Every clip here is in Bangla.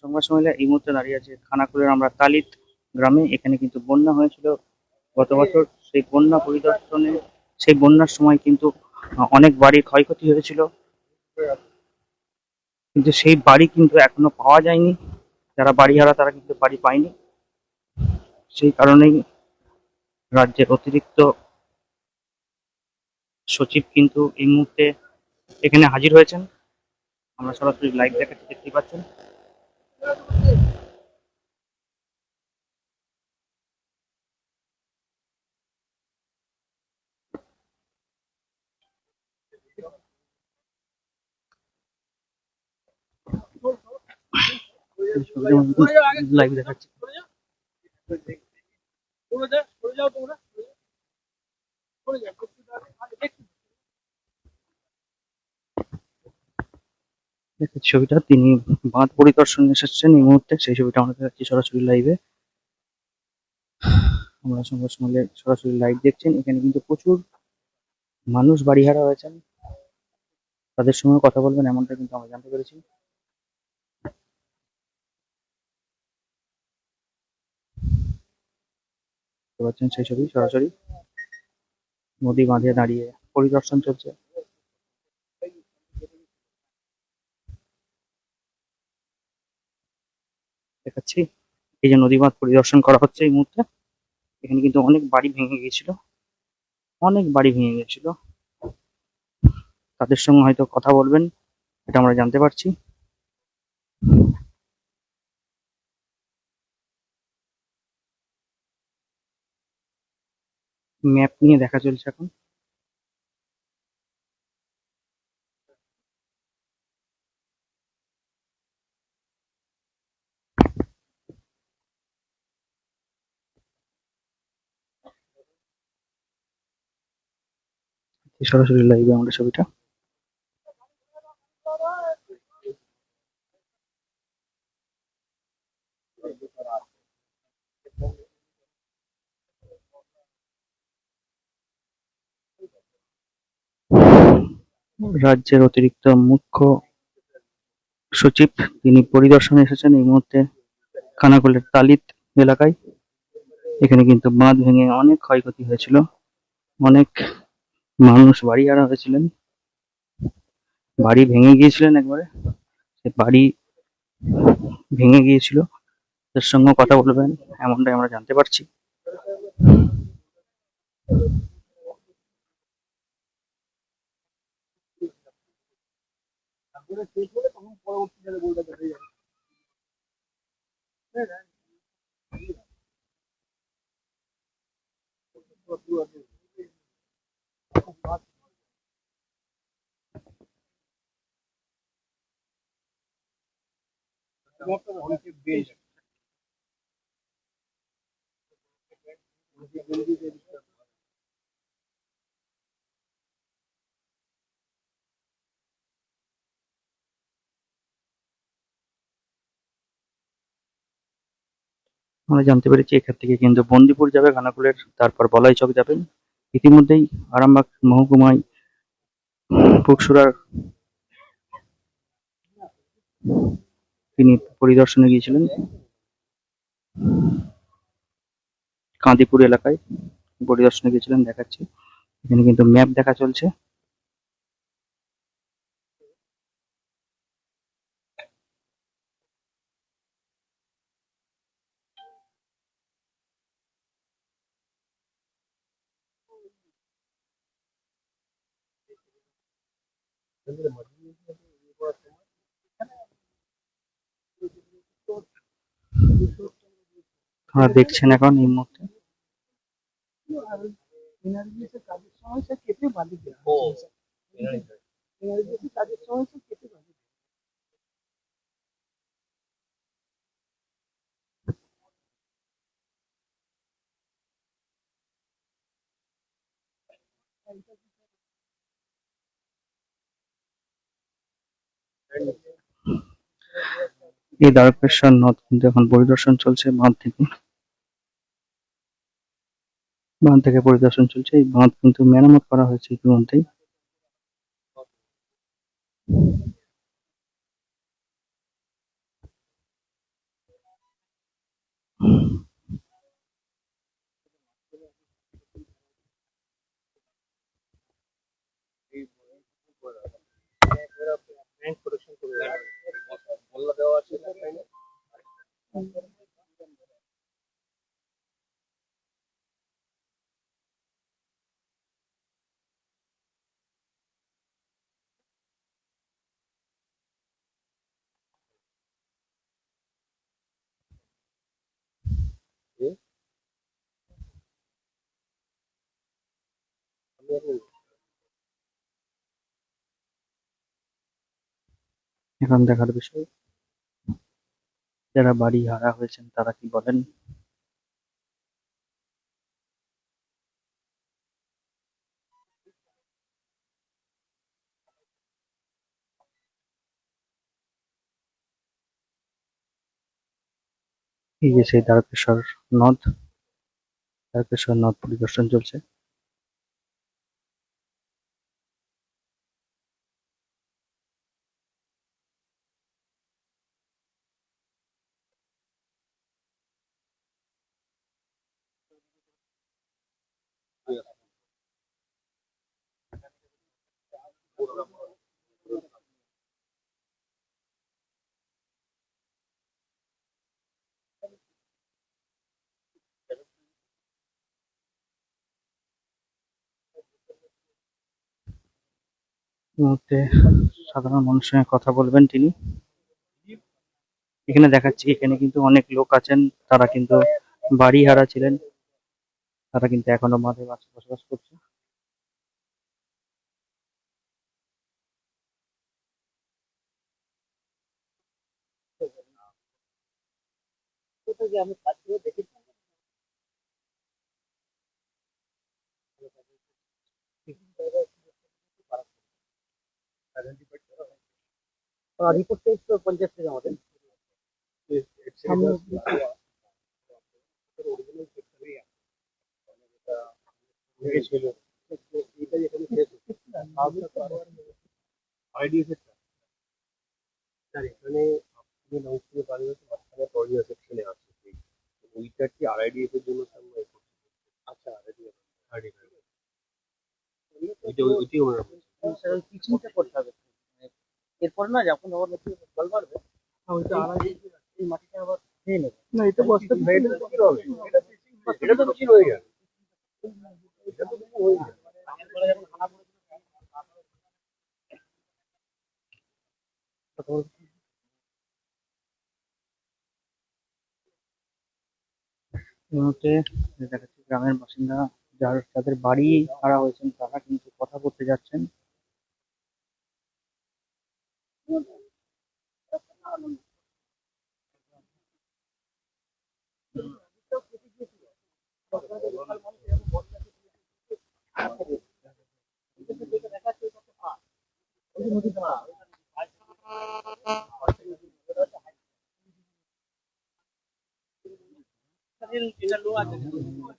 সংবাদ সম্মেলনে এই মুহূর্তে দাঁড়িয়ে আছে খানাকুলের আমরা তালিত গ্রামে। এখানে কিন্তু বন্যা হয়েছিল। গত বছর সেই বন্যা পরিদর্শনে, সেই বন্যার সময় কিন্তু অনেক বাড়ির ক্ষয়ক্ষতি হয়েছিল। কিন্তু সেই বাড়ি কিন্তু এখনও পাওয়া যায়নি। যারা বাড়ি হারা তারা কিন্তু বাড়ি পায়নি। সেই কারণেই রাজ্যের অতিরিক্ত সচিব কিন্তু এই মুহূর্তে এখানে হাজির হয়েছেন। আমরা সরাসরি লাইভ দেখাচ্ছি দেখতে পাচ্ছেন। লাইভ দেখাচ্ছি দেখতে ছবিটা, তিনি বাঁধ পরিদর্শনে এসেছেন এই মুহূর্তে। সেই ছবিটা আমরা দেখাচ্ছি সরাসরি লাইভে আমরা সংবাদ সম্মেলনে সরাসরি লাইভ দেখছেন। এখানে কিন্তু প্রচুর মানুষ বাড়িহারা হয়েছেন। তাদের সঙ্গে কথা বলবেন এমনটা কিন্তু আমরা জানতে পেরেছি। পাচ্ছেন সেই ছবি সরাসরি। নদী বাঁধে দাঁড়িয়ে পরিদর্শন চলছে। দেখাচ্ছি। এই যে নদী বাঁধ পরিদর্শন করা হচ্ছে এই মুহূর্তে। এখানে কিন্তু অনেক বাড়ি ভেঙে গিয়েছিল। অনেক বাড়ি ভেঙে গিয়েছিল। তাদের সঙ্গে হয়তো কথা বলবেন, এটা আমরা জানতে পারছি। ম্যাপ নিয়ে দেখা চলছে এখন। সরাসরি লাইভে আমরা ছবিটা। রাজ্যের অতিরিক্ত মুখ্য সচিব তিনি পরিদর্শনে এসেছেন এই মুহূর্তে খানাকুলের তালিত এলাকায়। এখানে কিন্তু বাঁধ ভেঙে অনেক ক্ষয়ক্ষতি হয়েছিল। অনেক মানুষ বাড়ি হারা হয়েছিলেন। বাড়ি ভেঙে গিয়েছিলেন একবারে। সে বাড়ি ভেঙে গিয়েছিল। তার সঙ্গে কথা বলবেন, এমনটাই আমরা জানতে পারছি। আমরা জানতে পেরেছি এখান থেকে কিন্তু বন্দিপুর যাবে খানাকুলের তারপর বলাই চক যাবেন। ইতিমধ্যেই আরামবাগ, মহকুমায় পুকসুরার তিনি পরিদর্শনে গিয়েছিলেন। কাঁদিপুর এলাকায় পরিদর্শনে গিয়েছিলেন দেখাচ্ছি। এখানে কিন্তু ম্যাপ দেখা চলছে। আপনারা দেখছেন এখন এই মুহূর্তে। এনআরবিএসের কাজের সময় সে কেটে বালি দেয় এনআরবিএসের কাজের সময় সে কেটে বালি দেয় এই দ্বারকেশ্বর নদ কিন্তু এখন পরিদর্শন চলছে বাঁধ থেকে। বাঁধ থেকে পরিদর্শন চলছে। এই বাঁধ কিন্তু মেরামত করা হয়েছে ইতিমধ্যেই। এখন দেখার বিষয়, যারা বাড়ি হারা হয়েছেন তারা কি বলেন? এই যে সেই দ্বারকেশ্বর নদ দ্বারকেশ্বর নদ পরিদর্শন চলছে। মুহূর্তে সাধারণ মানুষের সঙ্গে কথা বলবেন তিনি। এখানে দেখাচ্ছি এখানে কিন্তু অনেক লোক আছেন, তারা কিন্তু বাড়ি হারা ছিলেন। তারা কিন্তু এখনও মাঠে বাস- বসবাস করছে। আমি করে দেখেছি রিপোর্ট পেয়েছিল পঞ্চায়েত থেকে আমাদের। সামনে এখানে আপনি নমস্কার বাড়ি হচ্ছে মাঝখানে করিয়া সেকশনে আছে। সেই ওইটা কি আরআইডিএফ এর জন্য সামনে আচ্ছা আরআইডিএফ আরআইডিএফ ওইটা ওইটাই ওনারা বলছেন। পিছনটা করতে হবে। মানে এরপর না যখন আবার নতুন জল বাড়বে ওইটা এই মাটিটা আবার খেয়ে নেবে। না এটা বস্তা এটা তো হবে? এটা তো বেশি হয়ে গেল। এটা তো বেশি হয়ে গেল। তারপরে যখন খানা পড়ে এই মুহূর্তে দেখাচ্ছি গ্রামের বাসিন্দা যার যাদের বাড়ি হারা হয়েছেন তারা কিন্তু কথা বলতে যাচ্ছেন।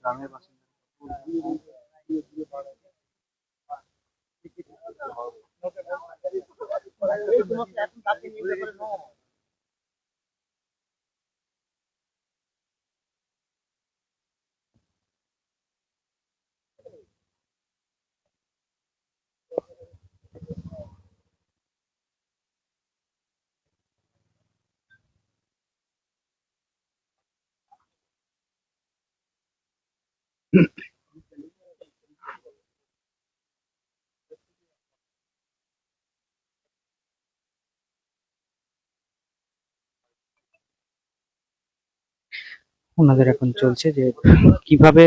গ্রামের বাসিন্দা ওনাদের এখন চলছে যে কীভাবে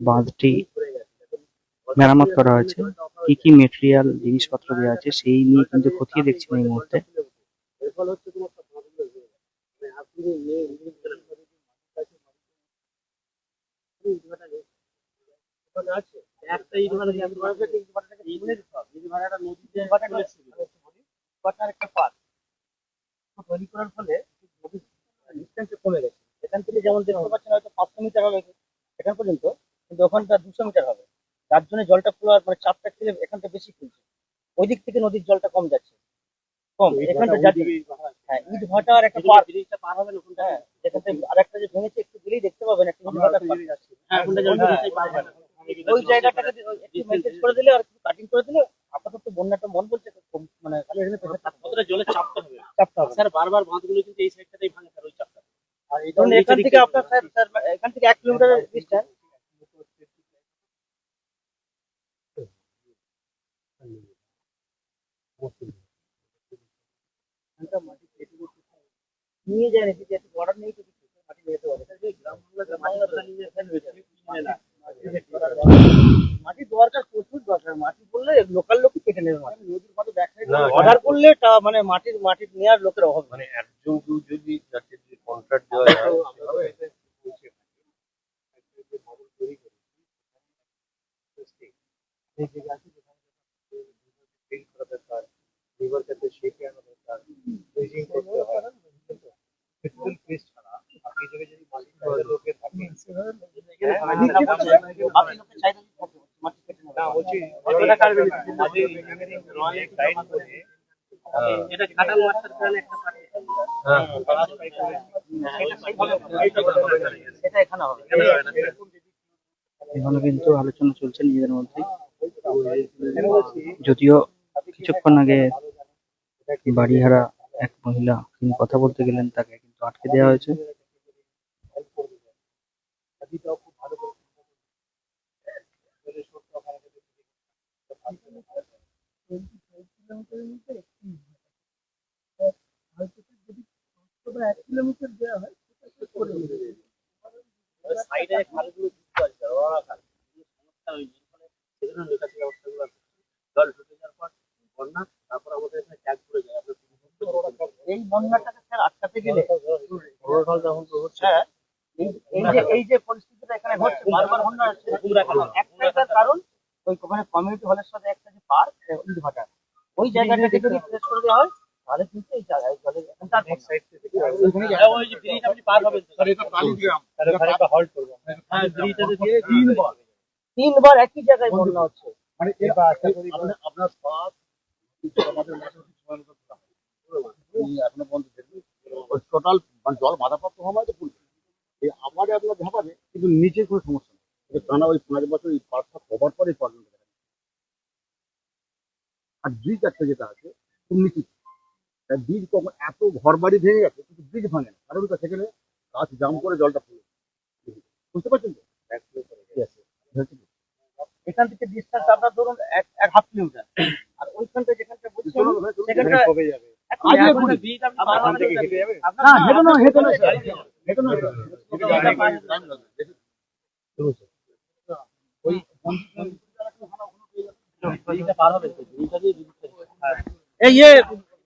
বাঁধটি মেরামত করা হয়েছে, কি কি মেটেরিয়াল জিনিসপত্র দেওয়া আছে, সেই নিয়ে কিন্তু খতিয়ে দেখছেন এই মুহূর্তে। একটা পার্ট তৈরি করার ফলে কমে গেছে। এখান থেকে যেমন দেখতে পাচ্ছেন হয়তো পাঁচশো মিটার হবে এখান পর্যন্ত কিন্তু ওখানটা দুশো মিটার হবে। যার জন্য জলটা ফ্লোয়ার মানে চাপটা খেলে এখানটা বেশি খুলছে। ওই দিক থেকে নদীর জলটা কম যাচ্ছে। কম এখানটা যাচ্ছে। হ্যাঁ ইট ভাটা আর একটা পার ব্রিজটা পার হবে ওখানটা? হ্যাঁ যেখান থেকে আরেকটা যে ভেঙেছে একটু গেলেই দেখতে পাবেন একটা ইট পার হ্যাঁ ওই জায়গাটাকে একটু মেনটেন করে দিলে আর কাটিং করে দিলে আপাতত বন্যাটা মন বলছে মানে কতটা জলের চাপটা হবে। চাপটা হবে। স্যার বারবার বাঁধগুলো কিন্তু এই সাইডটাতেই ভাঙে স্যার ওই চাপটা আর এই ধরুন এখান থেকে আপনার স্যার স্যার এখান থেকে এক কিলোমিটারের ডিস্টেন্স নিয়ে যায় নাকি যে বর্ডার নেই তো কিছু মাটি নিয়ে যেতে গ্রাম মাটি দরকার প্রচুর দরকার। মাটি বললে লোকাল লোকই কেটে নেবে মাটি। নদীর মাঠে ব্যাক সাইড অর্ডার করলে তা মানে মাটির মাটির নেওয়ার লোকের অভাব মানে একজন যদি যাকে যদি কন্ট্রাক্ট দেওয়া যায় সেভাবে এই জায়গা আছে যেখানে build করা দরকার, river যাতে shape এ আনা দরকার, dredging করতে হয়। Physical place ছাড়া বাকি জায়গায় যদি মালিক পয়সা লোকে থাকে, বাকি লোকের চাহিদা যদি থাকে, মাটি কেটে নেবে না, বলছি, কতটা কাটবে? আমাদের engineering drawing guide করে, আহ, এটা কাটাল মাস্টার প্ল্যান একটা এখনও কিন্তু আলোচনা চলছে নিজেদের মধ্যে। যদিও কিছুক্ষণ আগে বাড়িহারা এক মহিলা তিনি কথা বলতে গেলেন, তাকে কিন্তু আটকে দেওয়া হয়েছে। সাইডে খালগুলো যুক্ত আছে ওরা খাল। সমস্যা হয়নি ফলে নিকাশি ব্যবস্থাগুলো আছে। জল ঢুকে যাওয়ার পর বন্যা তারপর আমাদের এখানে ট্যাগ পড়ে যায়। এই বন্যাটাকে স্যার আটকাতে গেলে যখন হচ্ছে। এই যে এই যে পরিস্থিতিটা এখানে ঘটছে বারবার বন্যা আসছে একটাই তার কারণ ওই ওখানে কমিউনিটি হলের সাথে একটা যে পার্ক ওই জায়গাটাকে যদি ফ্রেশ করে দেওয়া হয় পার হ্যাঁ তিনবার। একই জায়গায় বন্যা হচ্ছে। মানে আপনার আমাদের এখনও ওই টোটাল মানে জল বাধাপ্রাপ্ত হওয়া তো ফুলবে এই আবার আপনার ঝাপাবে কিন্তু নিচে কোনো সমস্যা নেই। টানা ওই পাঁচ বছর এই পার্কটা কভার করে পর্যন্ত আর ব্রিজ একটা যেটা আছে খুব নিচু। ব্রিজ কখন এত ঘর বাড়ি ভেঙে গেছে কিন্তু ব্রিজ ভাঙে না কারণ সেখানে গাছ জাম করে জলটা ফুলে বুঝতে পারছেন তো. এখান থেকে ডিস্টেন্স আপনার ধরুন এক এক হাফ কিলোমিটার আর ওইখানটা যেখানটা চলুন। সেখানটা কবে যাবে। এই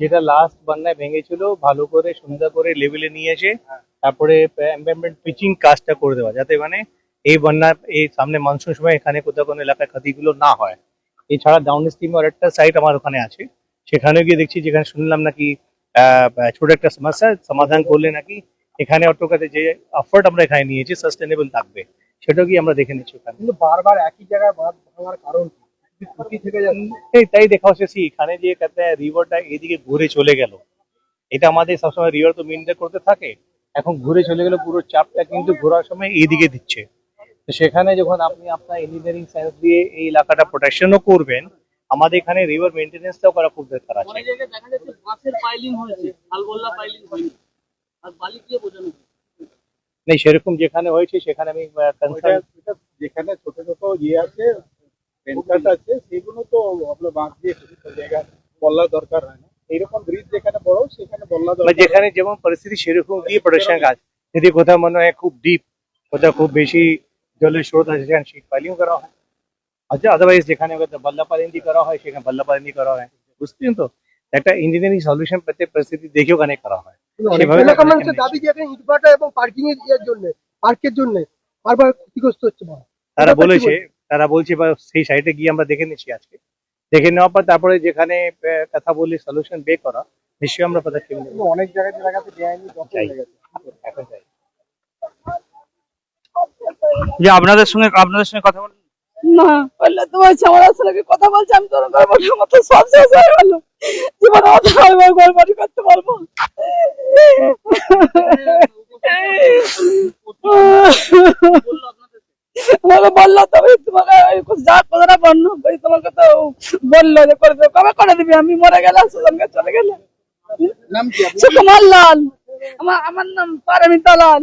যেটা লাস্ট বন্যায় ভেঙেছিল ভালো করে সুন্দর করে লেভেলে নিয়ে এসে তারপরে এমপ্লয়মেন্ট পিচিং কাজটা করে দেওয়া যাতে মানে এই বন্যা এই সামনে মনসুন সময় এখানে কোথাও কোনো এলাকায় ক্ষতিগুলো না হয়। এছাড়া ডাউন স্ট্রিমে আর একটা সাইট আমার ওখানে আছে সেখানে গিয়ে দেখছি যেখানে শুনলাম নাকি ছোট একটা সমস্যা সমাধান করলে নাকি এখানে অটোকাতে যে এফোর্ট আমরা এখানে নিয়েছি সাস্টেনেবল থাকবে। সেটাও কি আমরা দেখে নিচ্ছি ওখানে। কিন্তু বারবার একই জায়গায় বাঁধ ভাঙার কারণ কি? তাই দেখা হচ্ছে এখানে যে রিভারটা এদিকে ঘুরে চলে গেল। এটা আমাদের সবসময় রিভার তো মেনটেন করতে থাকে। এখন ঘুরে চলে গেল পুরো চাপটা কিন্তু ঘোরার সময় এইদিকে দিচ্ছে। তো সেখানে যখন আপনি আপনার ইঞ্জিনিয়ারিং সায়েন্স দিয়ে এই এলাকাটা প্রোটেকশনও করবেন আমাদের এখানে রিভার মেনটেন্যান্সটাও করা খুব দরকার আছে। নেই সেরকম যেখানে হয়েছে সেখানে আমি যেখানে ছোট ছোট ইয়ে আছে আছে সেগুলো তো আপনার বাঁধ দিয়ে জায়গা বলার দরকার হয় না। এইরকম ব্রিজ যেখানে বড় সেখানে বললা মানে দরকার যেখানে যেমন পরিস্থিতি সেরকম দিয়ে প্রোটেকশন কাজ। যদি কোথাও মনে হয় খুব ডিপ কোথাও খুব বেশি জলের স্রোত আছে সেখানে শীত পালিও করা হয়। আচ্ছা আদারওয়াইজ যেখানে বল্লা পালিন্দি করা হয় সেখানে বল্লা পালিন্দি করা হয়। বুঝতেন তো? একটা ইঞ্জিনিয়ারিং সলিউশন পেতে পরিস্থিতি দেখে ওখানে করা হয়। আমরা দাবি যে ইটভাটা এবং পার্কিং এর ইয়ের জন্য পার্কের জন্য বারবার ক্ষতিগ্রস্ত হচ্ছে তারা বলেছে? তারা বলছে বা সেই সাইটে গিয়ে আমরা দেখে নিচ্ছি আজকে। দেখে নেওয়ার পর তারপরে যেখানে কথা বলে সলিউশন বের করা নিশ্চয়ই আমরা পদক্ষেপ নেব। অনেক জায়গায় জায়গাতে বেআইনি দখল চাই। গেছে। এখন চাই যে আপনাদের সঙ্গে আপনাদের সঙ্গে কথা বলেন। না বললে তো বলছে আমার ছেলেকে কথা বলছে আমি তোর গড়বড়ির মতো সব শেষ হয়ে গেল। জীবনে করতে পারব আমাকে বলল তুমি তোমাকে যা কথাটা বলল ওই তোমাকে তো বলল যে করে দেবে। কবে করে দিবি? আমি মরে গেলাম সুজনকে চলে গেলে সুকুমার লাল। আমার আমার নাম পারমিতা লাল।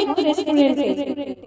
পবিত্র রেস্টুরেন্টে